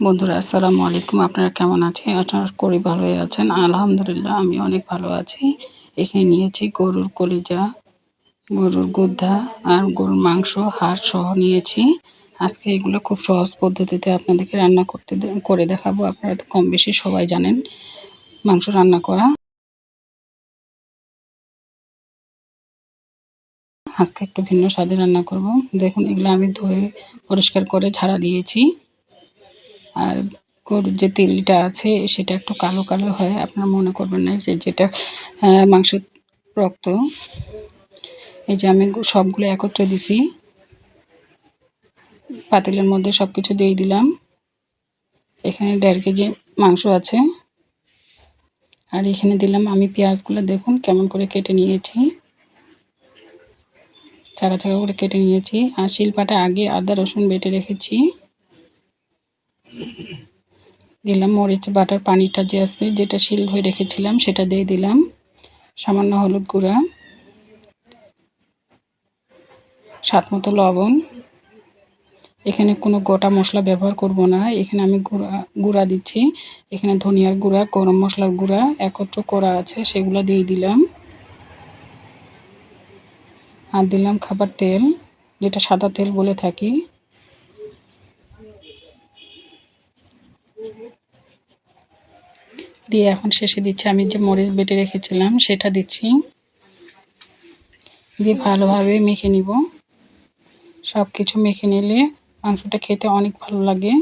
বন্ধুরা, আসসালামু আলাইকুম। আপনারা কেমন আছেন? আশা করি ভালোই আছেন। আলহামদুলিল্লাহ আমি অনেক ভালো আছি। এখানে নিয়েছি গরুর কলিজা, গরুর গুদ্ধা আর গরুর মাংস, হাড় সহ নিয়েছি। আজকে এগুলো খুব সহজ পদ্ধতিতে আপনাদেরকে রান্না করতে করে দেখাবো। আপনারা তো কম বেশি সবাই জানেন মাংস রান্না করা। আজকে একটু ভিন্ন স্বাদে রান্না করব। দেখুন, এগুলো আমি ধুয়ে পরিষ্কার করে ঝাড়া দিয়েছি। আর গরুর যে তেলটা আছে সেটা একটু কালো কালো হয়, আপনারা মনে করবেন না যে যেটা মাংসের রক্ত। এই যে আমি সবগুলো একত্রে দিছি। পাতিলের মধ্যে সব কিছু দিয়ে দিলাম। এখানে দেড় কেজি মাংস আছে। আর এখানে দিলাম আমি পেঁয়াজগুলো, দেখুন কেমন করে কেটে নিয়েছি। চাকা চাকা করে কেটে নিয়েছি। আর শিলপাটা আগে আদা রসুন বেটে রেখেছি। দিলাম মরিচ, বাটার পানিটা যে আছে, যেটা শিল ধরে রেখেছিলাম, সেটা দিয়ে দিলাম। সামান্য হলুদ গুঁড়া, স্বাদ মতো লবণ। এখানে কোনো গোটা মশলা ব্যবহার করব না। এখানে আমি গুঁড়া গুঁড়া দিচ্ছি। এখানে ধনিয়ার গুঁড়া, গরম মশলার গুঁড়া একত্র করা আছে, সেগুলো দিয়ে দিলাম। আর দিলাম খাবার তেল, যেটা সাদা তেল বলে থাকি। দিয়ে এখন শেষে দিচ্ছি। আমি যে মরিচ বেটে রেখেছিলাম, সেটা দিচ্ছি। দিয়ে ভালোভাবে মেখে নিব। সব কিছু মেখে নিলে মাংসটা খেতে অনেক ভালো লাগে।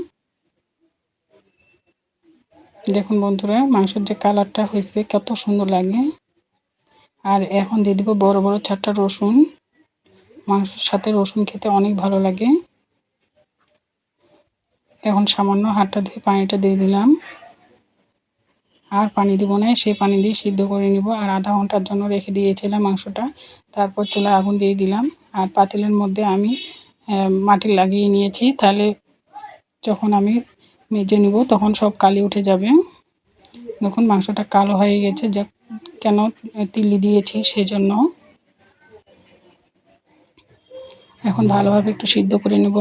দেখুন বন্ধুরা, মাংসের যে কালারটা হয়েছে কত সুন্দর লাগে। আর এখন দিয়ে দেবো বড় বড় চারটা রসুন। মাংসের সাথে রসুন খেতে অনেক ভালো লাগে। এখন সামান্য হাতটা ধুয়ে পানিটা দিয়ে দিলাম। আর পানি দিব না সেই পানি দিয়ে সিদ্ধ করে নিব। আর আধা ঘণ্টার জন্য রেখে দিয়েছিলাম মাংসটা। তারপর চুলা আগুন দিয়ে দিলাম। আর পাতিলের মধ্যে আমি মাটি লাগিয়ে নিয়েছি। তাহলে যখন আমি মেজে নিব, তখন সব কালি উঠে যাবে। দেখুন, মাংসটা কালো হয়ে গেছে। যে, কেন তিল্লি দিয়েছি সেজন্য। এখন ভালোভাবে একটু সিদ্ধ করে নেব।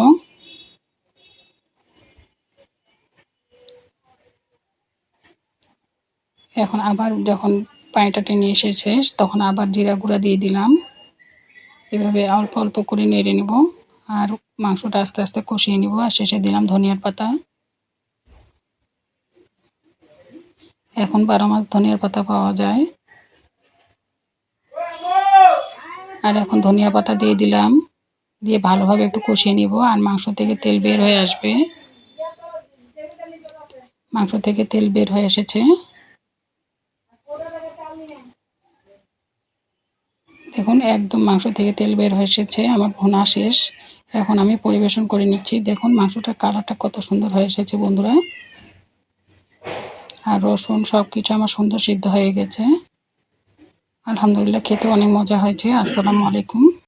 এখন আবার যখন পানিটা টেনে এসেছে, তখন আবার জিরা গুঁড়া দিয়ে দিলাম। এভাবে অল্প অল্প করে নেড়ে নেব আর মাংসটা আস্তে আস্তে কষিয়ে নিব। আর শেষে দিলাম ধনিয়ার পাতা। এখন বারো মাস ধনিয়ার পাতা পাওয়া যায়। আর এখন ধনিয়া পাতা দিয়ে দিলাম। দিয়ে ভালোভাবে একটু কষিয়ে নিব আর মাংস থেকে তেল বের হয়ে আসবে। মাংস থেকে তেল বের হয়ে এসেছে। দেখুন, একদম মাংস থেকে তেল বের হয়ে এসেছে, আমার ভোনা শেষ। এখন আমি পরিবেশন করে নিচ্ছি। দেখুন, মাংসটার কালারটা কত সুন্দর হয়ে এসেছে, বন্ধুরা। আর রসুন সব কিছু আমার সুন্দর সিদ্ধ হয়ে গেছে। আলহামদুলিল্লাহ খেতে অনেক মজা হয়েছে। আসসালামু আলাইকুম।